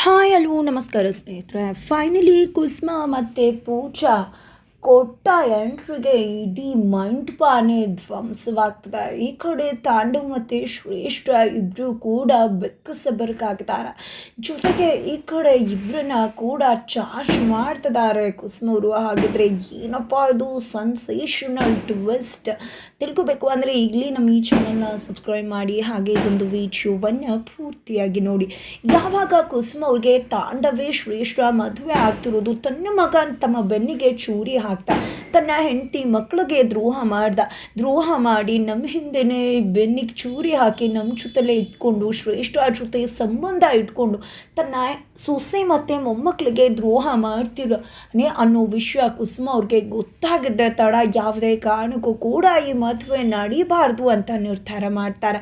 Hi hello ನಮಸ್ಕಾರ ಸ್ನೇಹಿತರೆ finally Kusma ಮತ್ತು ಪೂಜಾ ಕೊಟ್ಟ ಎಂಟ್ರಿಗೆ ಇಡೀ ಮಂಟಪನೇ ಧ್ವಂಸವಾಗ್ತದೆ. ಈ ಕಡೆ ತಾಂಡು ಮತ್ತು ಶ್ರೇಷ್ಠ ಇಬ್ಬರು ಕೂಡ ಬೆಕ್ಕಸಬರ್ಕಾಗ್ತಾರೆ. ಜೊತೆಗೆ ಈ ಕಡೆ ಇಬ್ಬರನ್ನ ಕೂಡ ಚಾರ್ಜ್ ಮಾಡ್ತಿದ್ದಾರೆ ಕುಸುಮವರು ಹಾಗಿದ್ರೆ ಏನಪ್ಪ ಇದು ಸನ್ಸೇಷನಲ್ ಟ್ವಿಸ್ಟ್ ತಿಳ್ಕೊಬೇಕು ಅಂದರೆ ಈಗಲೇ ನಮ್ಮ ಈ ಚಾನಲ್ನ ಸಬ್ಸ್ಕ್ರೈಬ್ ಮಾಡಿ, ಹಾಗೆ ಇದೊಂದು ವಿಡಿಯೋವನ್ನು ಪೂರ್ತಿಯಾಗಿ ನೋಡಿ. ಯಾವಾಗ ಕುಸುಮ ಅವ್ರಿಗೆ ತಾಂಡವೇ ಶ್ರೇಷ್ಠ ಮದುವೆ ಆಗ್ತಿರೋದು, ತನ್ನ ಮಗ ತಮ್ಮ ಬೆನ್ನಿಗೆ ಚೂರಿ ಹಾಕ್ತಾ ತನ್ನ ಹೆಂಡತಿ ಮಕ್ಕಳಿಗೆ ದ್ರೋಹ ಮಾಡ್ದ. ದ್ರೋಹ ಮಾಡಿ ನಮ್ಮ ಹಿಂದೆನೇ ಬೆನ್ನಿಗೆ ಚೂರಿ ಹಾಕಿ ನಮ್ಮ ಜೊತೆಲೇ ಇಟ್ಕೊಂಡು ಶ್ರೇಷ್ಠ ಜೊತೆ ಸಂಬಂಧ ಇಟ್ಕೊಂಡು, ತನ್ನ ಸೊಸೆ ಮತ್ತು ಮೊಮ್ಮಕ್ಕಳಿಗೆ ದ್ರೋಹ ಮಾಡ್ತಿರೋನೆ ಅನ್ನೋ ವಿಷಯ ಕುಸುಮ ಅವ್ರಿಗೆ ಗೊತ್ತಾಗಿದ್ದ ತಡ ಯಾವುದೇ ಕಾರಣಕ್ಕೂ ಕೂಡ ಈ ಮದುವೆ ನಡೀಬಾರ್ದು ಅಂತ ನಿರ್ಧಾರ ಮಾಡ್ತಾರೆ.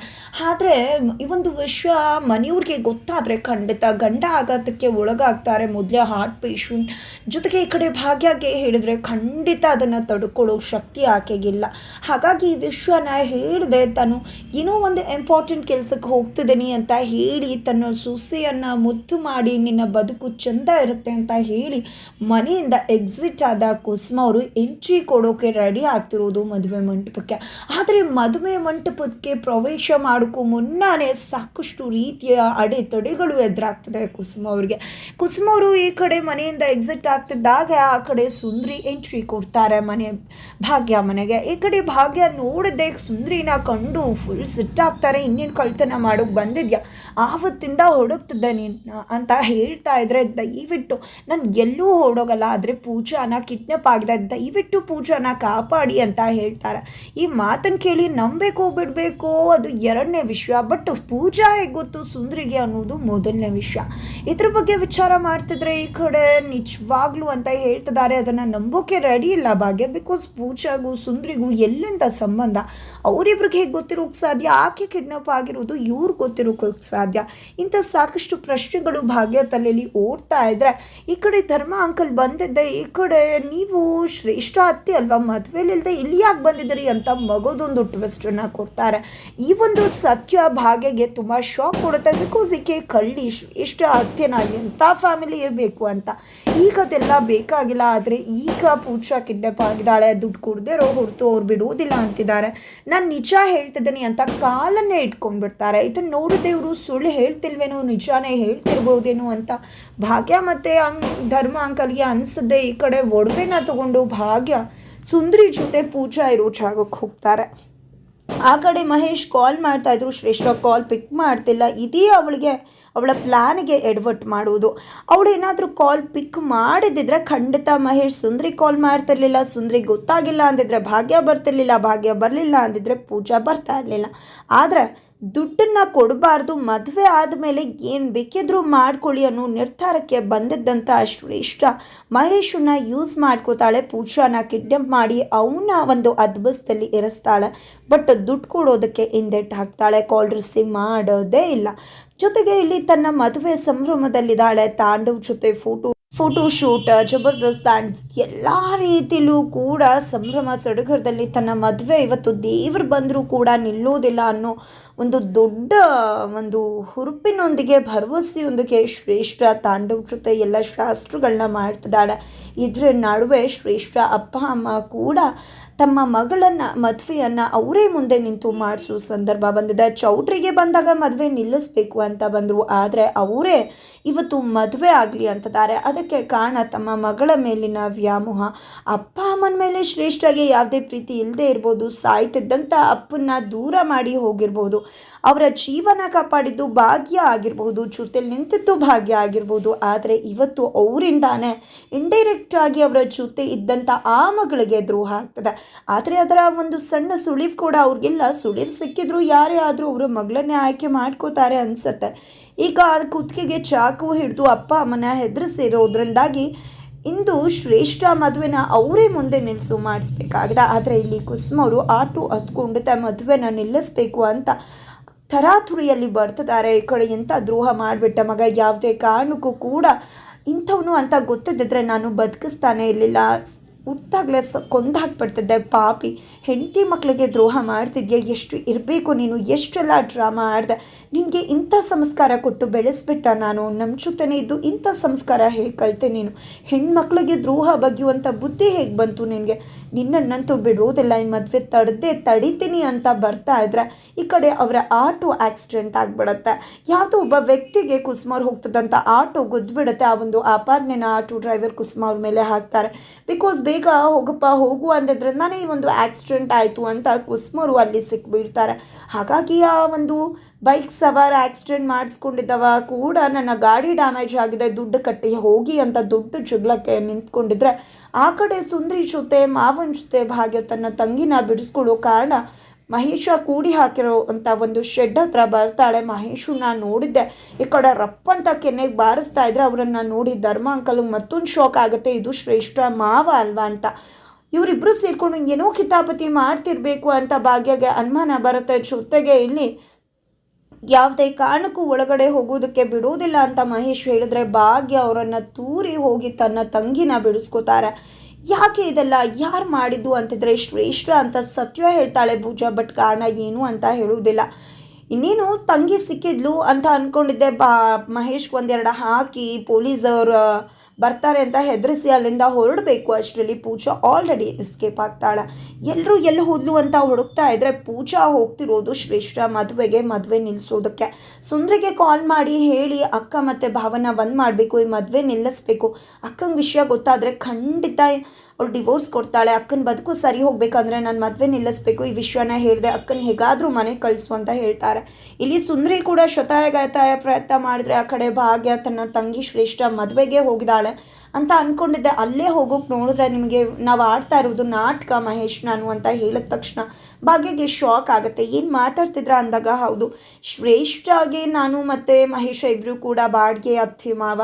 ಆದರೆ ಈ ಒಂದು ವಿಷಯ ಮನೆಯವ್ರಿಗೆ ಗೊತ್ತಾದರೆ ಖಂಡಿತ ಗಂಡ ಆಘಾತಕ್ಕೆ ಒಳಗಾಗ್ತಾರೆ. ಮೊದಲೇ ಹಾರ್ಟ್ ಪೇಷಂಟ್ ಜೊತೆಗೆ ಈ ಕಡೆ ಭಾಗ್ಯಗೆ ಹೇಳಿದ್ರೆ ಖಂಡಿತ ಅದನ್ನು ತಡ್ಕೊಳ್ಳೋ ಶಕ್ತಿ ಆಕೆಗಿಲ್ಲ. ಹಾಗಾಗಿ ಈ ವಿಷಯನ ಹೇಳಿದೆ, ತಾನು ಏನೋ ಒಂದು ಇಂಪಾರ್ಟೆಂಟ್ ಕೆಲಸಕ್ಕೆ ಹೋಗ್ತಿದ್ದೀನಿ ಅಂತ ಹೇಳಿ, ತನ್ನ ಸೊಸೆಯನ್ನು ಮುತ್ತು ಮಾಡಿ ನಿನ್ನ ಬದುಕು ಚೆಂದ ಇರುತ್ತೆ ಅಂತ ಹೇಳಿ ಮನೆಯಿಂದ ಎಕ್ಸಿಟ್ ಆದ ಕುಸುಮ ಅವರು ಎಂಟ್ರಿ ಕೊಡೋಕೆ ರೆಡಿ ಆಗ್ತಿರೋದು ಮದುವೆ ಮಂಟಪಕ್ಕೆ. ಆದರೆ ಮದುವೆ ಮಂಟಪಕ್ಕೆ ಪ್ರವೇಶ ಮಾಡೋಕ್ಕೂ ಮುನ್ನಾನೇ ಸಾಕಷ್ಟು ರೀತಿಯ ಅಡೆತಡೆಗಳು ಎದುರಾಗ್ತದೆ ಕುಸುಮ ಅವರಿಗೆ. ಕುಸುಮ ಅವರು ಈ ಕಡೆ ಮನೆಯಿಂದ ಎಕ್ಸಿಟ್ ಆಗ್ತಿದ್ದಾಗ ಆ ಕಡೆ ಸುಂದ್ರಿ ಎಂಟ್ರಿ ಕೊಡ್ತಾರೆ ಮನೆ, ಭಾಗ್ಯ ಮನೆಗೆ. ಈ ಕಡೆ ಭಾಗ್ಯ ನೋಡಿದೆ ಸುಂದ್ರಿನ ಕಂಡು ಫುಲ್ ಸಿಟ್ಟಾಗ್ತಾರೆ ಇನ್ನೇನು ಕಳ್ತನ ಮಾಡೋಕ್ಕೆ ಬಂದಿದ್ಯಾ? ಆವತ್ತಿಂದ ಹೊಡಗ್ತಿದ್ದೆ ನೀನು, ಅಂತ ಹೇಳ್ತಾ ಇದ್ರೆ, ದಯವಿಟ್ಟು, ನಾನು ಎಲ್ಲೂ ಹೊಡೋಗಲ್ಲ ಆದರೆ ಪೂಜಾನ ಕಿಡ್ನಪ್ ಆಗಿದೆ ದಯವಿಟ್ಟು ಪೂಜಾನ ಕಾಪಾಡಿ ಅಂತ ಹೇಳ್ತಾರೆ. ಈ ಮಾತನ್ನು ಕೇಳಿ ನಂಬೇಕೋ ಬಿಡಬೇಕು, ಅದು ಎರಡನೇ ವಿಷಯ ಬಟ್ ಪೂಜಾ ಹೇಗೆ ಗೊತ್ತು ಸುಂದ್ರಿಗೆ ಅನ್ನೋದು ಮೊದಲನೇ ವಿಷಯ ಇದ್ರ ಬಗ್ಗೆ ವಿಚಾರ ಮಾಡ್ತಿದ್ರೆ ಈ ಕಡೆ ನಿಜವಾಗ್ಲು ಅಂತ ಹೇಳ್ತಿದ್ದಾರೆ, ಅದನ್ನು ನಂಬೋಕೆ ರೆಡಿ ಇಲ್ಲ ಭಾಗ್ಯ ಬಿಕಾಸ್ ಪೂಜಾಗೂ ಸುಂದ್ರಿಗೂ ಎಲ್ಲಿಂದ ಸಂಬಂಧ? ಅವರಿಬ್ರಿಗೆ ಹೇಗೆ ಗೊತ್ತಿರೋಕ್ಕೆ ಸಾಧ್ಯ? ಆಕೆ ಕಿಡ್ನಾಪ್ ಆಗಿರೋದು ಇವ್ರು ಗೊತ್ತಿರೋಕ್ಕೆ ಸಾಧ್ಯ? ಇಂಥ ಸಾಕಷ್ಟು ಪ್ರಶ್ನೆಗಳು ಭಾಗ್ಯ ತಲೆಯಲ್ಲಿ ಓಡ್ತಾ ಇದ್ರೆ, ಈ ಕಡೆ ಧರ್ಮ ಅಂಕಲ್ ಬಂದಿದ್ದೆ, ಈ ಕಡೆ ನೀವು ಶ್ರೇಷ್ಠ ಅತ್ತೆ ಅಲ್ವಾ ಮದುವೆಲಿಲ್ಲದೆ ಇಲ್ಲಿ ಯಾಕೆ ಬಂದಿದ್ದೀರಿ ಅಂತ ಮಗೋದೊಂದು ಟ್ವಿಸ್ಟನ್ನು ಕೊಡ್ತಾರೆ. ಈ ಒಂದು ಸತ್ಯ ಭಾಗ್ಯಗೆ ತುಂಬ ಶಾಕ್ ಕೊಡುತ್ತೆ ಬಿಕಾಸ್ ಈಕೆ ಕಳ್ಳಿ ಶ್ರೇಷ್ಠ ಅತ್ತೆನ ಎಂಥ ಫ್ಯಾಮಿಲಿ ಇರಬೇಕು ಅಂತ. ಈಗ ಅದೆಲ್ಲ ಬೇಕಾಗಿಲ್ಲ, ಆದರೆ ಈಗ ಪೂಜಾ ಕಿಡ್ನಾಪ್ ಆಗಿದ್ದಾಳೆ, ದುಡ್ಡು ಕೊಡದಿರೋ ಹೊರತು ಅವ್ರು ಬಿಡುವುದಿಲ್ಲ ಅಂತಿದ್ದಾರೆ. ನಾನು ನಿಜ ಹೇಳ್ತಿದ್ದೀನಿ ಅಂತ ಕಾಲನ್ನೇ ಇಟ್ಕೊಂಡ್ಬಿಡ್ತಾರೆ. ಇದನ್ನು ನೋಡಿದೆ ಇವರು ಸುಳ್ಳು ಹೇಳ್ತಿಲ್ವೇನೋ, ನಿಜಾನೇ ಹೇಳ್ತಿರ್ಬೋದೇನೋ ಅಂತ ಭಾಗ್ಯ ಮತ್ತು ಅಂಗ್, ಧರ್ಮ ಅಂಕಲ್ಗೆ ಅನಿಸದೆ ಈ ಕಡೆ ಒಡವೆನ ತಗೊಂಡು ಭಾಗ್ಯ, ಸುಂದರಿ ಜೊತೆ ಪೂಜಾ ಇರೋ ಜಾಗಕ್ಕೆ ಹೋಗ್ತಾರೆ. ಆ ಕಡೆ ಮಹೇಶ್ ಕಾಲ್ ಮಾಡ್ತಾ ಇದ್ರು. ಶ್ರೇಷ್ಠ ಕಾಲ್ ಪಿಕ್ ಮಾಡ್ತಿಲ್ಲ. ಇದೇ ಅವಳಿಗೆ, ಅವಳ ಪ್ಲ್ಯಾನಿಗೆ ಎಡ್ವರ್ಟ್ ಮಾಡುವುದು. ಅವಳು ಏನಾದರೂ ಕಾಲ್ ಪಿಕ್ ಮಾಡಿದ್ದಿದ್ರೆ ಖಂಡಿತ ಮಹೇಶ್ ಸುಂದ್ರಿ ಕಾಲ್ ಮಾಡ್ತಿರ್ಲಿಲ್ಲ. ಸುಂದ್ರಿ ಗೊತ್ತಾಗಿಲ್ಲ ಅಂದಿದ್ರೆ ಭಾಗ್ಯ ಬರ್ತಿರ್ಲಿಲ್ಲ, ಭಾಗ್ಯ ಬರಲಿಲ್ಲ ಅಂದಿದ್ರೆ ಪೂಜಾ ಬರ್ತಾ ಇರಲಿಲ್ಲ. ಆದರೆ ದುಡ್ಡನ್ನು ಕೊಡಬಾರ್ದು, ಮದುವೆ ಆದಮೇಲೆ ಏನು ಬೇಕಿದ್ರೂ ಮಾಡ್ಕೊಳ್ಳಿ ಅನ್ನೋ ನಿರ್ಧಾರಕ್ಕೆ ಬಂದಿದ್ದಂಥ ಶ್ರೇಷ್ಠ ಮಹೇಶನ್ನ ಯೂಸ್ ಮಾಡ್ಕೋತಾಳೆ. ಪೂಜಾನ ಕಿಡ್ನಪ್ ಮಾಡಿ ಅವನ ಒಂದು ಅದ್ಭುತದಲ್ಲಿ ಇರಿಸ್ತಾಳೆ. ಬಟ್ ದುಡ್ಡು ಕೊಡೋದಕ್ಕೆ ಹಿಂದೆಟ್ಟು ಹಾಕ್ತಾಳೆ. ಕಾಲ್ ರಿಸೀವ್ ಮಾಡೋದೇ ಇಲ್ಲ. ಜೊತೆಗೆ ಇಲ್ಲಿ ತನ್ನ ಮದುವೆ ಸಂಭ್ರಮದಲ್ಲಿದ್ದಾಳೆ. ತಾಂಡವ್ ಜೊತೆ ಫೋಟೋ ಫೋಟೋ ಶೂಟ್ ಜಬರ್ದಸ್ತ್ ಆ್ಯಂಡ್ ಎಲ್ಲ ರೀತಿಲೂ ಕೂಡ ಸಂಭ್ರಮ ಸಡಗರದಲ್ಲಿ ತನ್ನ ಮದುವೆ ಇವತ್ತು ದೇವರು ಬಂದರೂ ಕೂಡ ನಿಲ್ಲೋದಿಲ್ಲ ಅನ್ನೋ ಒಂದು ದೊಡ್ಡ ಒಂದು ಹುರುಪಿನೊಂದಿಗೆ ಭರವಸೆಯೊಂದಿಗೆ ಶ್ರೇಷ್ಠ ತಾಂಡವ ಜೊತೆ ಎಲ್ಲ ಶಾಸ್ತ್ರಗಳನ್ನ ಮಾಡ್ತಿದ್ದಾಳೆ. ಇದ್ರ ನಡುವೆ ಶ್ರೇಷ್ಠ ಅಪ್ಪ, ಅಮ್ಮ ಕೂಡ ತಮ್ಮ ಮಗಳನ್ನು, ಮದುವೆಯನ್ನು ಅವರೇ ಮುಂದೆ ನಿಂತು ಮಾಡಿಸೋ ಸಂದರ್ಭ ಬಂದಿದೆ. ಚೌಟ್ರಿಗೆ ಬಂದಾಗ ಮದುವೆ ನಿಲ್ಲಿಸ್ಬೇಕು ಅಂತ ಬಂದರು. ಆದರೆ ಅವರೇ ಇವತ್ತು ಮದುವೆ ಆಗಲಿ ಅಂತಿದ್ದಾರೆ. ಅದಕ್ಕೆ ಕಾರಣ ತಮ್ಮ ಮಗಳ ಮೇಲಿನ ವ್ಯಾಮೋಹ. ಅಪ್ಪ ಅಮ್ಮನ ಮೇಲೆ ಶ್ರೇಷ್ಠವಾಗಿ ಯಾವುದೇ ಪ್ರೀತಿ ಇಲ್ಲದೆ ಇರ್ಬೋದು. ಸಾಯ್ತಿದ್ದಂಥ ಅಪ್ಪನ್ನ ದೂರ ಮಾಡಿ ಹೋಗಿರ್ಬೋದು. ಅವರ ಜೀವನ ಕಾಪಾಡಿದ್ದು ಭಾಗ್ಯ ಆಗಿರ್ಬೋದು, ಜೊತೆಲಿ ನಿಂತಿದ್ದು ಭಾಗ್ಯ ಆಗಿರ್ಬೋದು. ಆದರೆ ಇವತ್ತು ಅವರಿಂದಾನೇ ಇಂಡೈರೆಕ್ಟ್ ಆಗಿ ಅವರ ಜೊತೆ ಇದ್ದಂಥ ಆ ಮಗಳಿಗೆ ದ್ರೋಹ ಆಗ್ತದೆ. ಆದರೆ ಅದರ ಒಂದು ಸಣ್ಣ ಸುಳಿವು ಕೂಡ ಅವ್ರಿಗೆಲ್ಲ. ಸುಳಿವು ಸಿಕ್ಕಿದ್ರು ಯಾರೇ ಆದರೂ ಅವರು ಮಗಳನ್ನೇ ಆಯ್ಕೆ ಮಾಡ್ಕೋತಾರೆ ಅನಿಸುತ್ತೆ. ಈಗ ಕುತ್ತಿಗೆಗೆ ಚಾಕು ಹಿಡಿದು ಅಪ್ಪ, ಅಮ್ಮನ ಹೆದರಿಸಿರೋದ್ರಿಂದಾಗಿ ಇಂದು ಶ್ರೇಷ್ಠ ಮದುವೆನ ಅವರೇ ಮುಂದೆ ನಿಲ್ಲಿಸು ಮಾಡಿಸ್ಬೇಕಾಗಿದೆ. ಆದರೆ ಇಲ್ಲಿ ಕುಸುಮ ಅವರು ಆಟೋ ಹತ್ಕೊಂಡು ತ ಮದುವೆನ ನಿಲ್ಲಿಸ್ಬೇಕು ಅಂತ ತರಾತುರಿಯಲ್ಲಿ ಬರ್ತಿದ್ದಾರೆ. ಈ ಕಡೆ ಎಂಥ ದ್ರೋಹ ಮಾಡಿಬಿಟ್ಟ ಮಗ. ಯಾವುದೇ ಕಾರಣಕ್ಕೂ ಕೂಡ ಇಂಥವನು ಅಂತ ಗೊತ್ತಿದ್ದರೆ ನಾನು ಬದುಕಿಸ್ತಾನೆ ಇರಲಿಲ್ಲ. ಹುಟ್ಟಾಗಲೇ ಸ ಕೊಂದಾಕ್ಬಿಡ್ತಿದ್ದೆ. ಪಾಪಿ, ಹೆಂಡತಿ ಮಕ್ಕಳಿಗೆ ದ್ರೋಹ ಮಾಡ್ತಿದ್ಯಾ? ಎಷ್ಟು ಇರಬೇಕು ನೀನು? ಎಷ್ಟೆಲ್ಲ ಡ್ರಾಮಾ ಆಡಿದೆ? ನಿನಗೆ ಇಂಥ ಸಂಸ್ಕಾರ ಕೊಟ್ಟು ಬೆಳೆಸ್ಬಿಟ್ಟ ನಾನು. ನಮ್ಮ ಜೊತೆನೇ ಇದ್ದು ಇಂಥ ಸಂಸ್ಕಾರ ಹೇಗೆ ಕಲಿತೆ ನೀನು? ಹೆಣ್ಮಕ್ಳಿಗೆ ದ್ರೋಹ ಬಗೆಯುವಂಥ ಬುದ್ಧಿ ಹೇಗೆ ಬಂತು ನಿನಗೆ? ನಿನ್ನನ್ನಂತೂ ಬಿಡೋದಿಲ್ಲ. ಈ ಮದುವೆ ತಡೆದೇ ತಡಿತೀನಿ ಅಂತ ಬರ್ತಾ ಇದ್ರೆ ಈ ಕಡೆ ಅವರ ಆಟೋ ಆಕ್ಸಿಡೆಂಟ್ ಆಗಿಬಿಡತ್ತೆ. ಯಾವುದೋ ಒಬ್ಬ ವ್ಯಕ್ತಿಗೆ ಕುಸ್ಮಾರ್ ಹೋಗ್ತದಂಥ ಆಟೋ ಗುದ್ದುಬಿಡುತ್ತೆ ಆ ಒಂದು ಆಪಾದನೆನ ಆಟೋ ಡ್ರೈವರ್ ಕುಸ್ಮಾರ್ ಮೇಲೆ ಹಾಕ್ತಾರೆ. ಬಿಕಾಸ್ ಬೇಗ ಹೋಗಪ್ಪ, ಹೋಗು ಅಂದಿದ್ರಿಂದಾನೆ ಈ ಒಂದು ಆಕ್ಸಿಡೆಂಟ್ ಆಯಿತು ಅಂತ ಕುಸ್ಮರು ಅಲ್ಲಿ ಸಿಕ್ಬಿಡ್ತಾರೆ. ಹಾಗಾಗಿ ಆ ಒಂದು ಬೈಕ್ ಸವಾರ ಆಕ್ಸಿಡೆಂಟ್ ಮಾಡಿಸ್ಕೊಂಡಿದ್ದವ ಕೂಡ ನನ್ನ ಗಾಡಿ ಡ್ಯಾಮೇಜ್ ಆಗಿದೆ, ದುಡ್ಡು ಕಟ್ಟಿ ಹೋಗಿ ಅಂತ ದೊಡ್ಡ ಜಗಳಕ್ಕೆ ನಿಂತ್ಕೊಂಡಿದ್ರೆ ಆ ಕಡೆ ಸುಂದ್ರಿ ಜೊತೆ ಮಾವನ ಜೊತೆ ಭಾಗ್ಯ ತನ್ನ ತಂಗಿನ ಬಿಡಿಸ್ಕೊಳ್ಳೋ ಕಾರಣ ಮಹೇಶ ಕೂಡಿ ಹಾಕಿರೋ ಅಂತ ಒಂದು ಶೆಡ್ ಹತ್ರ ಬರ್ತಾಳೆ. ಮಹೇಶು ನಾನು ನೋಡಿದ್ದೆ. ಈ ಕಡೆ ರಪ್ಪ ಅಂತ ಕೆನ್ನೆಗೆ ಬಾರಿಸ್ತಾ ಇದ್ರೆ ಅವರನ್ನು ನೋಡಿ ಧರ್ಮ ಅಂಕಲು ಮತ್ತೊಂದು ಶಾಕ್ ಆಗುತ್ತೆ. ಇದು ಶ್ರೇಷ್ಠ ಮಾವ ಅಲ್ವಾ ಅಂತ. ಇವರಿಬ್ಬರು ಸೇರ್ಕೊಂಡು ಏನೋ ಕಿತಾಪತಿ ಮಾಡ್ತಿರ್ಬೇಕು ಅಂತ ಭಾಗ್ಯಗೆ ಅನುಮಾನ ಬರುತ್ತೆ. ಜೊತೆಗೆ ಇಲ್ಲಿ ಯಾವುದೇ ಕಾರಣಕ್ಕೂ ಒಳಗಡೆ ಹೋಗೋದಕ್ಕೆ ಬಿಡೋದಿಲ್ಲ ಅಂತ ಮಹೇಶ್ ಹೇಳಿದ್ರೆ ಭಾಗ್ಯ ಅವರನ್ನು ತೂರಿ ಹೋಗಿ ತನ್ನ ತಂಗಿನ ಬಿಡಿಸ್ಕೋತಾರೆ. ಯಾಕೆ ಇದೆಲ್ಲ, ಯಾರು ಮಾಡಿದ್ದು ಅಂತಿದ್ರೆ ಶ್ರೇಷ್ಠ ಅಂತ ಸತ್ಯ ಹೇಳ್ತಾಳೆ ಪೂಜಾ, ಬಟ್ ಕಾರಣ ಏನು ಅಂತ ಹೇಳುವುದಿಲ್ಲ. ಇನ್ನೇನು, ತಂಗಿ ಸಿಕ್ಕಿದ್ಲು ಅಂತ ಅಂದ್ಕೊಂಡಿದ್ದೆ ಬಾ, ಮಹೇಶ್ಗೆ ಒಂದೆರಡು ಹಾಕಿ, ಪೊಲೀಸವ್ರ ಬರ್ತಾರೆ ಅಂತ ಹೆದರಿಸಿ ಅಲ್ಲಿಂದ ಹೊರಡಬೇಕು. ಅಷ್ಟರಲ್ಲಿ ಪೂಜಾ ಆಲ್ರೆಡಿ ಎಸ್ಕೇಪ್ ಆಗ್ತಾಳೆ. ಎಲ್ಲರೂ ಎಲ್ಲಿ ಹೋದ್ಲು ಅಂತ ಹುಡುಕ್ತಾ ಇದ್ರೆ ಪೂಜಾ ಹೋಗ್ತಿರೋದು ಶ್ರೇಷ್ಠ ಮದುವೆಗೆ ಮದುವೆ ನಿಲ್ಲಿಸೋದಕ್ಕೆ ಸುಂದ್ರಿಗೆ ಕಾಲ್ ಮಾಡಿ ಹೇಳಿ, ಅಕ್ಕ ಮತ್ತು ಭಾವನ ಬಂದ್ ಮಾಡಬೇಕು, ಈ ಮದುವೆ ನಿಲ್ಲಿಸ್ಬೇಕು. ಅಕ್ಕಂಗೆ ವಿಷಯ ಗೊತ್ತಾದರೆ ಖಂಡಿತ ಅವಳು ಡಿವೋರ್ಸ್ ಕೊಡ್ತಾಳೆ, ಅಕ್ಕನ ಬದುಕು ಸರಿ ಹೋಗ್ಬೇಕಂದ್ರೆ ನಾನು ಮದುವೆ ನಿಲ್ಲಿಸ್ಬೇಕು, ಈ ವಿಷಯನ ಹೇಳಿದೆ ಅಕ್ಕನ ಹೇಗಾದರೂ ಮನೆಗೆ ಕಳಿಸು ಅಂತ ಹೇಳ್ತಾರೆ. ಇಲ್ಲಿ ಸುಂದರಿ ಕೂಡ ಶತಾಯಗತಾಯ ಪ್ರಯತ್ನ ಮಾಡಿದ್ರೆ ಆ ಕಡೆ ಭಾಗ್ಯ ತನ್ನ ತಂಗಿ ಶ್ರೇಷ್ಠ ಮದುವೆಗೆ ಹೋಗಿದ್ದಾಳೆ. ಅಂತ ಅಂದ್ಕೊಂಡಿದ್ದೆ ಅಲ್ಲೇ ಹೋಗೋಕೆ ನೋಡಿದ್ರೆ ನಿಮಗೆ ನಾವು ಆಡ್ತಾ ಇರೋದು ನಾಟಕ, ಮಹೇಶ್ ನಾನು ಅಂತ ಹೇಳಿದ ತಕ್ಷಣ ಭಾಗ್ಯಗೆ ಶಾಕ್ ಆಗುತ್ತೆ. ಏನು ಮಾತಾಡ್ತಿದ್ರ ಅಂದಾಗ, ಹೌದು, ಶ್ರೇಷ್ಠಾಗೆ ನಾನು ಮತ್ತು ಮಹೇಶ ಇಬ್ಬರು ಕೂಡ ಬಾಡಿಗೆ, ಅತ್ತಿ, ಮಾವ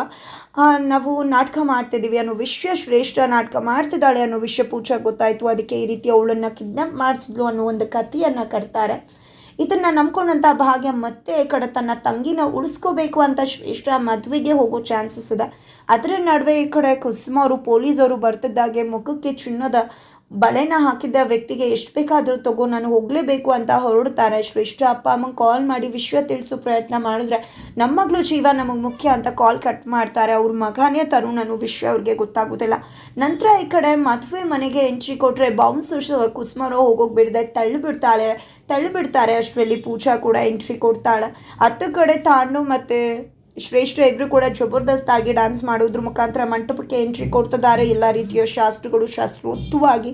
ನಾವು ನಾಟಕ ಮಾಡ್ತಿದ್ದೀವಿ ಅನ್ನೋ ವಿಷಯ ಶ್ರೇಷ್ಠ ನಾಟಕ ಮಾಡ್ತಿದ್ದಾಳೆ ಅನ್ನೋ ವಿಷಯ ಪೂಜಾ ಗೊತ್ತಾಯಿತು. ಅದಕ್ಕೆ ಈ ರೀತಿ ಅವಳನ್ನು ಕಿಡ್ನಾಪ್ ಮಾಡಿಸಿದ್ಲು ಅನ್ನೋ ಒಂದು ಕಥೆಯನ್ನು ಕಟ್ತಾರೆ. ಇದನ್ನು ನಂಬ್ಕೊಂಡಂಥ ಭಾಗ್ಯ ಮತ್ತೆ ಈ ಕಡೆ ತನ್ನ ತಂಗಿನ ಉಳಿಸ್ಕೋಬೇಕು ಅಂತ ಶ್ರೇಷ್ಠ ಮದುವೆಗೆ ಹೋಗೋ ಚಾನ್ಸಸ್ ಇದೆ. ಅದರ ನಡುವೆ ಈ ಕಡೆ ಕುಸುಮ ಅವರು, ಪೊಲೀಸರು ಬರ್ತಿದ್ದಾಗೆ ಮುಖಕ್ಕೆ ಚಿನ್ನದ ಬಳೆನ ಹಾಕಿದ್ದ ವ್ಯಕ್ತಿಗೆ ಎಷ್ಟು ಬೇಕಾದರೂ ತಗೋ, ನಾನು ಹೋಗಲೇಬೇಕು ಅಂತ ಹೊರಡ್ತಾರೆ. ಶ್ರೇಷ್ಠ ಅಪ್ಪ ಅಮ್ಮಂಗೆ ಕಾಲ್ ಮಾಡಿ ವಿಷಯ ತಿಳಿಸೋ ಪ್ರಯತ್ನ ಮಾಡಿದ್ರೆ ನಮ್ಮ ಮಗಳು ಜೀವ ನಮಗೆ ಮುಖ್ಯ ಅಂತ ಕಾಲ್ ಕಟ್ ಮಾಡ್ತಾರೆ. ಅವ್ರ ಮಗನೇ ತರು ನಾನು ವಿಷಯ ಅವ್ರಿಗೆ ಗೊತ್ತಾಗೋದಿಲ್ಲ. ನಂತರ ಈ ಕಡೆ ಮದುವೆ ಮನೆಗೆ ಎಂಟ್ರಿ ಕೊಟ್ಟರೆ ಬೌನ್ಸ್ ಕುಸ್ಮರೋ ಹೋಗೋಗಿ ಬಿಡದೆ ತಳ್ಳಿ ಬಿಡ್ತಾಳೆ ತಳ್ಳಿ ಬಿಡ್ತಾರೆ ಅಷ್ಟರಲ್ಲಿ ಪೂಜಾ ಕೂಡ ಎಂಟ್ರಿ ಕೊಡ್ತಾಳೆ. ಹತ್ತು ಕಡೆ ತಾಂಡು ಮತ್ತು ಶ್ರೇಷ್ಠ ಇಬ್ಬರು ಕೂಡ ಜಬರ್ದಸ್ತ್ ಆಗಿ ಡ್ಯಾನ್ಸ್ ಮಾಡೋದ್ರ ಮುಖಾಂತರ ಮಂಟಪಕ್ಕೆ ಎಂಟ್ರಿ ಕೊಡ್ತಿದ್ದಾರೆ ಎಲ್ಲ ರೀತಿಯ ಶಾಸ್ತ್ರಗಳು ಶಾಸ್ತ್ರೋಕ್ತವಾಗಿ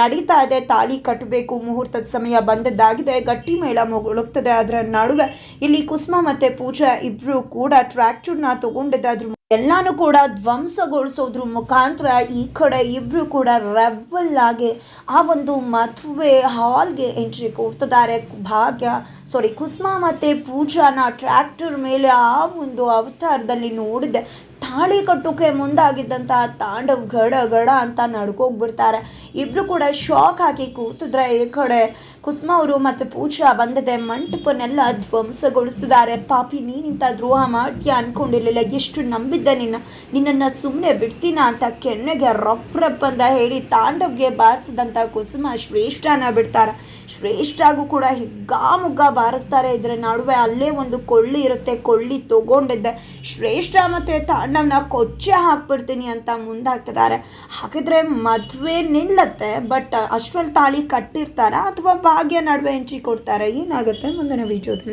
ನಡೀತಾ ಇದೆ. ತಾಳಿ ಕಟ್ಟಬೇಕು. ಮುಹೂರ್ತದ ಸಮಯ ಬಂದದ್ದಾಗಿದೆ. ಗಟ್ಟಿ ಮೇಳ ಮುಗುಳುಗ್ತದೆ ಅದರ ನಡುವೆ ಇಲ್ಲಿ ಕುಸುಮ ಮತ್ತು ಪೂಜಾ ಇಬ್ಬರು ಕೂಡ ಟ್ರ್ಯಾಕ್ಟರ್ನ ತಗೊಂಡಿದ್ದೆ ಅದ್ರ ಎಲ್ಲಾನು ಕೂಡ ಧ್ವಂಸಗೊಳಿಸೋದ್ರ ಮುಖಾಂತರ ಈ ಕಡೆ ಇಬ್ಬರು ಕೂಡ ರೆಬಲ್ ಆಗಿ ಆ ಒಂದು ಮದುವೆ ಹಾಲ್ಗೆ ಎಂಟ್ರಿ ಕೊಡ್ತಿದ್ದಾರೆ. ಭಾಗ್ಯ ಸಾರಿ ಕುಸ್ಮಾ ಮತ್ತು ಪೂಜಾನ ಟ್ರ್ಯಾಕ್ಟರ್ ಮೇಲೆ ಆ ಒಂದು ಅವತಾರದಲ್ಲಿ ನೋಡಿದೆ. ತಾಳಿ ಕಟ್ಟೋಕೆ ಮುಂದಾಗಿದ್ದಂಥ ತಾಂಡವ್ ಗಡ ಗಡ ಅಂತ ನಡ್ಕೋಗ್ಬಿಡ್ತಾರೆ. ಇಬ್ಬರು ಕೂಡ ಶಾಕ್ ಹಾಕಿ ಕೂತಿದ್ರೆ ಈ ಕಡೆ ಕುಸುಮ ಅವರು ಮತ್ತು ಪೂಜಾ ಬಂದದೆ. ಮಂಟಪನೆಲ್ಲ ಧ್ವಂಸಗೊಳಿಸ್ತಿದ್ದಾರೆ. ಪಾಪಿ, ನೀನಿಂತ ದ್ರೋಹ ಮಾಡ್ತೀಯ ಅನ್ಕೊಂಡಿರ್ಲಿಲ್ಲ. ಎಷ್ಟು ನಂಬಿದ್ದೆ ನಿನ್ನ, ನಿನ್ನನ್ನು ಸುಮ್ಮನೆ ಬಿಡ್ತೀನ ಅಂತ ಕೆನ್ನೆಗೆ ರಪ್ ರಪ್ ಅಂತ ಹೇಳಿ ತಾಂಡವ್ಗೆ ಬಾರಿಸಿದಂಥ ಕುಸುಮ ಶ್ರೇಷ್ಠನ ಬಿಡ್ತಾರೆ. ಶ್ರೇಷ್ಠಗೂ ಕೂಡ ಹಿಗ್ಗಾಮುಗ್ಗ ಬಾರಿಸ್ತಾರೆ. ಇದರ ನಡುವೆ ಅಲ್ಲೇ ಒಂದು ಕೊಳ್ಳಿ ಇರುತ್ತೆ. ಕೊಳ್ಳಿ ತಗೊಂಡಿದ್ದೆ ಶ್ರೇಷ್ಠ ಮತ್ತು ತಾಂಡವ್ನ ಕೊಚ್ಚೆ ಹಾಕ್ಬಿಡ್ತೀನಿ ಅಂತ ಮುಂದಾಗ್ತಿದ್ದಾರೆ. ಹಾಗಿದ್ರೆ ಮದುವೆ ನಿಲ್ಲತ್ತೆ ಬಟ್ ಅಶ್ವಲ್ ತಾಳಿ ಕಟ್ಟಿರ್ತಾರ? ಅಥವಾ ಭಾಗ್ಯ ನಡುವೆ ಎಂಟ್ರಿ ಕೊಡ್ತಾರೆ? ಏನಾಗುತ್ತೆ ಮುಂದಿನ ವಿಡಿಯೋದಲ್ಲಿ